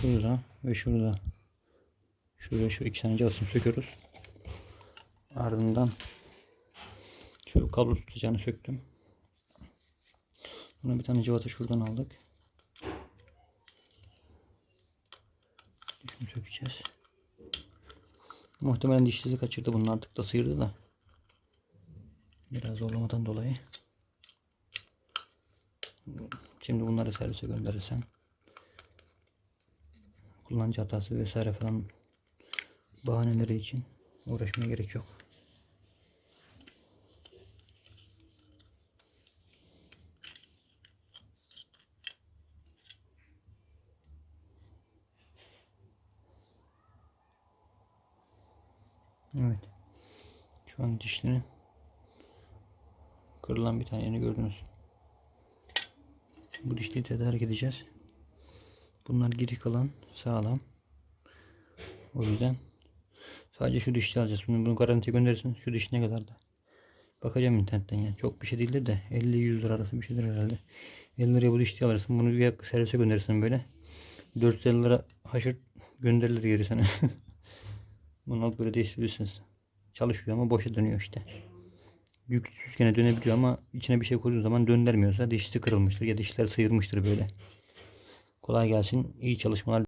Şurada ve şurada. Şuraya şu iki tane cıvasını söküyoruz. Ardından şu kablo tutacağını söktüm. Buna bir tane cıvata şuradan aldık. Şunu sökeceğiz. Muhtemelen dişsizi kaçırdı. Bunu artık da sıyırdı da. Biraz zorlamadan dolayı. Şimdi bunları servise gönderirsen kullanıcı hatası vesaire falan bahaneleri için uğraşmaya gerek yok. Evet. Şu an dişlerin kırılan bir tane gördünüz. Bu dişliği tedarik edeceğiz. Bunlar geri kalan sağlam. O yüzden sadece şu dişli alacağız. Bunu, bunu garantiye gönderirsin. Şu diş ne kadar da. Bakacağım internetten yani. Çok bir şey değildir de 50-100 lira arası bir şeydir herhalde. 50 liraya bu dişliği alırsın. Bunu bir servise gönderirsin böyle. 450 lira haşır gönderilir geri sana. Bunu alıp böyle değiştirebilirsiniz. Çalışıyor ama boşa dönüyor işte. Yüksüz gene dönebiliyor ama içine bir şey koyduğun zaman döndürmüyorsa dişisi kırılmıştır ya dişler sıyırmıştır böyle. Kolay gelsin. İyi çalışmalar.